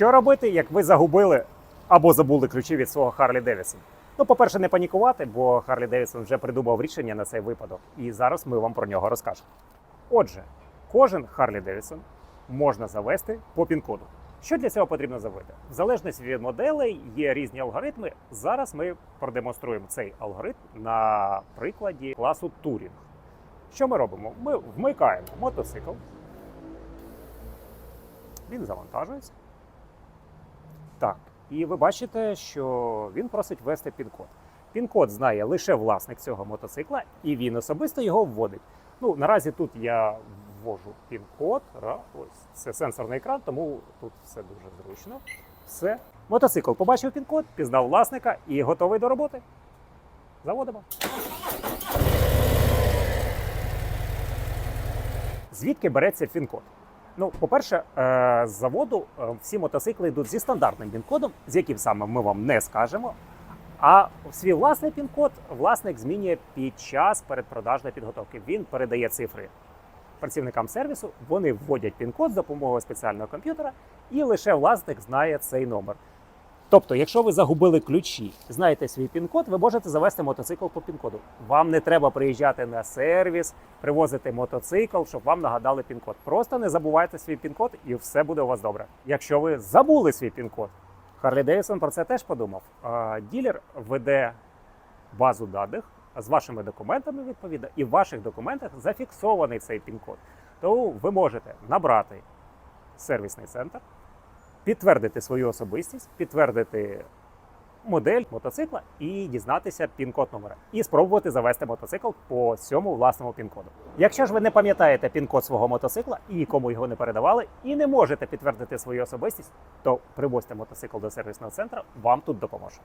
Що робити, як ви загубили або забули ключі від свого Харлі Девідсон? Ну, по-перше, не панікувати, бо Харлі Девідсон вже придумав рішення на цей випадок, і зараз ми вам про нього розкажемо. Отже, кожен Харлі Девідсон можна завести по пін-коду. Що для цього потрібно зробити? В залежності від моделей є різні алгоритми. Зараз ми продемонструємо цей алгоритм на прикладі класу Турінг. Що ми робимо? Ми вмикаємо мотоцикл. Він завантажується. Так, і ви бачите, що він просить ввести пін-код. Пін-код знає лише власник цього мотоцикла, і він особисто його вводить. Ну, наразі тут я ввожу пін-код. Ось це сенсорний екран, тому тут все дуже зручно. Все. Мотоцикл побачив пін-код, пізнав власника і готовий до роботи. Заводимо. Звідки береться фін-код? Ну, по-перше, е, з заводу е, всі мотоцикли йдуть зі стандартним пін-кодом, з яким саме ми вам не скажемо. А свій власний пін-код власник змінює під час передпродажної підготовки. Він передає цифри працівникам сервісу, вони вводять пін-код з допомогою спеціального комп'ютера, і лише власник знає цей номер. Тобто, якщо ви загубили ключі, знаєте свій пін-код, ви можете завести мотоцикл по пін-коду. Вам не треба приїжджати на сервіс, привозити мотоцикл, щоб вам нагадали пін-код. Просто не забувайте свій пін-код, і все буде у вас добре. Якщо ви забули свій пін-код, Харлі Девідсон про це теж подумав. Ділер веде базу даних з вашими документами, відповідно, і в ваших документах зафіксований цей пін-код. Тому ви можете набрати сервісний центр, підтвердити свою особистість, підтвердити модель мотоцикла і дізнатися пін-код номера. І спробувати завести мотоцикл по цьому власному пін-коду. Якщо ж ви не пам'ятаєте пін-код свого мотоцикла і нікому його не передавали, і не можете підтвердити свою особистість, то привозьте мотоцикл до сервісного центру, вам тут допоможуть.